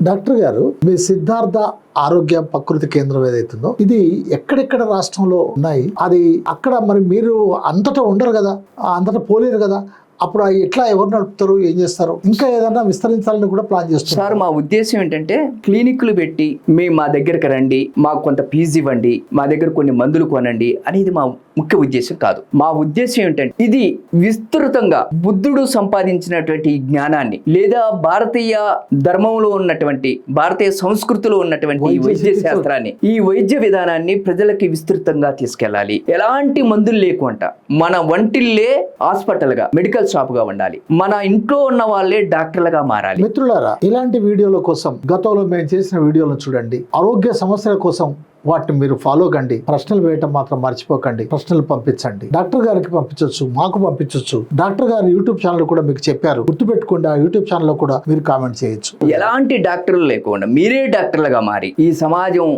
Doctor గారు మీ సిద్ధార్థ ఆరోగ్య ప్రకృతి కేంద్రం ఏదైతుందో ఇది ఎక్కడెక్కడ రాష్ట్రంలో ఉన్నాయి? అది అక్కడ మరి మీరు అంతటా ఉండరు కదా? అంతటా పోలేరు కదా? అప్పుడు అవి ఎట్లా ఎవరు నడుపుతారు? ఏం చేస్తారు? ఇంకా ఏదైనా విస్తరించాలని కూడా ప్లాన్ చేస్తున్నారు. సార్ మా ఉద్దేశం ఏంటంటే క్లినిక్లు పెట్టి మేము మా దగ్గరకు రండి మాకు కొంత ఫీజు ఇవ్వండి మా దగ్గర కొన్ని మందులు కొనండి అనేది మా ముఖ్య ఉద్దేశం కాదు. మా ఉద్దేశం ఏంటంటే ఇది విస్తృతంగా బుద్ధుడు సంపాదించినటువంటి జ్ఞానాన్ని లేదా భారతీయ ధర్మంలో ఉన్నటువంటి భారతీయ సంస్కృతిలో ఉన్నటువంటి ఈ వైద్య. శాస్త్రాన్ని ఈ వైద్య విధానాన్ని ప్రజలకి విస్తృతంగా తీసుకెళ్ళాలి. ఎలాంటి మందులు లేకుండా మన వంటిల్లే హాస్పిటల్గా మెడికల్ షాప్గా ఉండాలి. మన ఇంట్లో ఉన్న వాళ్ళే డాక్టర్లుగా మారాలి. మిత్రులారా ఇలాంటి వీడియోల కోసం గతంలో మేము చేసిన వీడియోలను చూడండి. ఆరోగ్య సమస్యల కోసం వాటిని మీరు ఫాలో కండి. ప్రశ్నలు వేయటం మాత్రం మర్చిపోకండి. ప్రశ్నలు పంపించండి. డాక్టర్ గారికి పంపించవచ్చు మాకు పంపించవచ్చు డాక్టర్ గారి యూట్యూబ్ ఛానల్ కూడా మీకు చెప్పారు. గుర్తుపెట్టుకోండి ఆ యూట్యూబ్ ఛానల్ కూడా మీరు కామెంట్ చేయొచ్చు. ఎలాంటి డాక్టర్లు లేకుండా మీరే డాక్టర్లుగా మారి ఈ సమాజం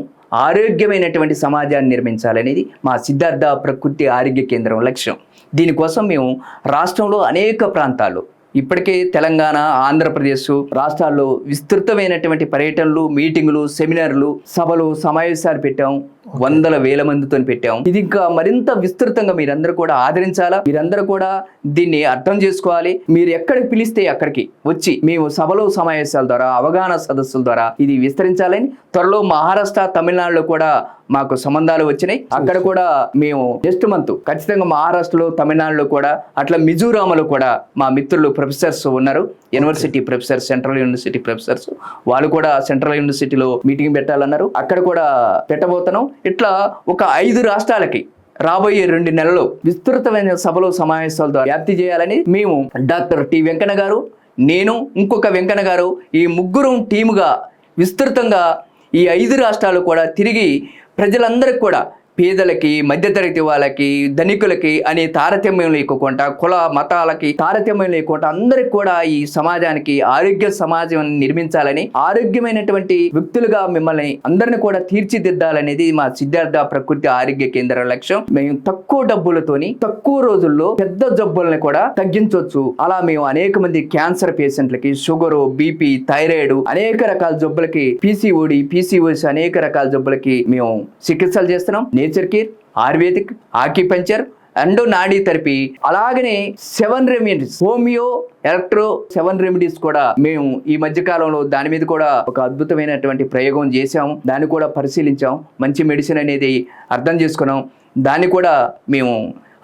ఆరోగ్యమైనటువంటి సమాజాన్ని నిర్మించాలనేది మా సిద్ధార్థ ప్రకృతి ఆరోగ్య కేంద్రం లక్ష్యం. దీనికోసం మేము రాష్ట్రంలో అనేక ప్రాంతాలు ఇప్పటికే తెలంగాణ ఆంధ్రప్రదేశ్ రాష్ట్రాల్లో విస్తృతమైనటువంటి పర్యటనలు మీటింగులు సెమినార్లు సభలు సమావేశాలు పెట్టాం. వందల వేల మందితో పెట్టాం. ఇది ఇంకా మరింత విస్తృతంగా మీరందరూ కూడా ఆదరించాలా? మీరందరూ కూడా దీన్ని అర్థం చేసుకోవాలి. మీరు ఎక్కడికి పిలిస్తే అక్కడికి వచ్చి మేము సభలు సమావేశాల ద్వారా అవగాహన సదస్సుల ద్వారా ఇది విస్తరించాలని త్వరలో మహారాష్ట్ర తమిళనాడులో కూడా మాకు సంబంధాలు వచ్చినాయి. అక్కడ కూడా మేము నెక్స్ట్ మంత్ ఖచ్చితంగా మహారాష్ట్రలో తమిళనాడులో కూడా అట్లా మిజోరాంలో కూడా మా మిత్రులు ప్రొఫెసర్స్ ఉన్నారు. University professors central university professors. వాళ్ళు కూడా సెంట్రల్ యూనివర్సిటీలో మీటింగ్ పెట్టాలన్నారు. అక్కడ కూడా పెట్టబోతున్నాం. ఇట్లా ఒక ఐదు రాష్ట్రాలకి రాబోయే రెండు నెలలు విస్తృతమైన సభలు సమావేశాల ద్వారా వ్యాప్తి చేయాలని మేము డాక్టర్ టి వెంకన్న గారు నేను ఇంకొక వెంకన్న గారు ఈ ముగ్గురు టీముగా విస్తృతంగా ఈ ఐదు రాష్ట్రాలు కూడా తిరిగి ప్రజలందరికీ కూడా పేదలకి మధ్యతరగతి వాళ్ళకి ధనికులకి అనే తారతమ్యం లేకుండా కుల మతాలకి తారతమ్యం లేకుండా అందరికి కూడా ఈ సమాజానికి ఆరోగ్య సమాజం నిర్మించాలని ఆరోగ్యమైనటువంటి వ్యక్తులుగా మిమ్మల్ని అందరిని కూడా తీర్చిదిద్దాలనేది మా సిద్ధార్థ ప్రకృతి ఆరోగ్య కేంద్రం లక్ష్యం. మేము తక్కువ డబ్బులతోని తక్కువ రోజుల్లో పెద్ద జబ్బుల్ని కూడా తగ్గించవచ్చు అలా మేము అనేక మంది క్యాన్సర్ పేషెంట్లకి షుగరు బీపీ థైరాయిడ్ అనేక రకాల జబ్బులకి పీసీఓడి పీసీఓఎస్ అనేక రకాల జబ్బులకి మేము చికిత్సలు చేస్తున్నాం. Nature care ayurvedic acupuncture and nadi therapy అలాగనే seven remedies homeo electro seven remedies కూడా మేము ఈ మధ్య కాలంలో దాని మీద కూడా ఒక అద్భుతమైనటువంటి ప్రయోగం చేసాము దాన్ని కూడా పరిశీలించాం మంచి మెడిసిన్ అనేది అర్థం చేసుకున్నాం దాన్ని కూడా మేము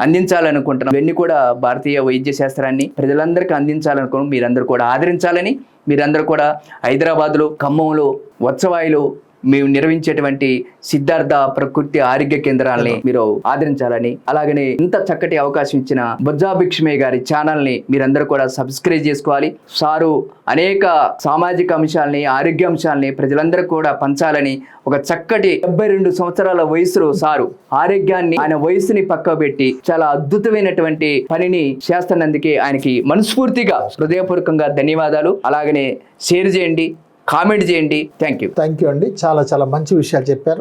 అందించాలనుకుంటున్నాం ఇవన్నీ కూడా భారతీయ వైద్య శాస్త్రాన్ని ప్రజలందరికీ అందించాలనుకున్నాం మీరందరూ కూడా ఆదరించాలని మీరందరూ కూడా హైదరాబాద్లో ఖమ్మంలో వత్సవాయిలో మేము నిర్వహించేటువంటి సిద్ధార్థ ప్రకృతి ఆరోగ్య కేంద్రాలని మీరు ఆదరించాలని అలాగనే ఇంత చక్కటి అవకాశం ఇచ్చిన బొజ్జా భిక్షమే గారి ఛానల్ని మీరందరూ కూడా సబ్స్క్రైబ్ చేసుకోవాలి. సారు అనేక సామాజిక అంశాలని ఆరోగ్య అంశాలని ప్రజలందరూ కూడా పంచాలని ఒక చక్కటి డెబ్బై రెండు సంవత్సరాల వయసులో సారు ఆరోగ్యాన్ని ఆయన వయసుని పక్క పెట్టి చాలా అద్భుతమైనటువంటి పనిని చేస్తున్నందుకే ఆయనకి మనస్ఫూర్తిగా హృదయపూర్వకంగా ధన్యవాదాలు. అలాగనే షేర్ చేయండి. కామెంట్ చేయండి. థ్యాంక్ యూ థ్యాంక్ యూ అండి. చాలా చాలా మంచి విషయాలు చెప్పారు.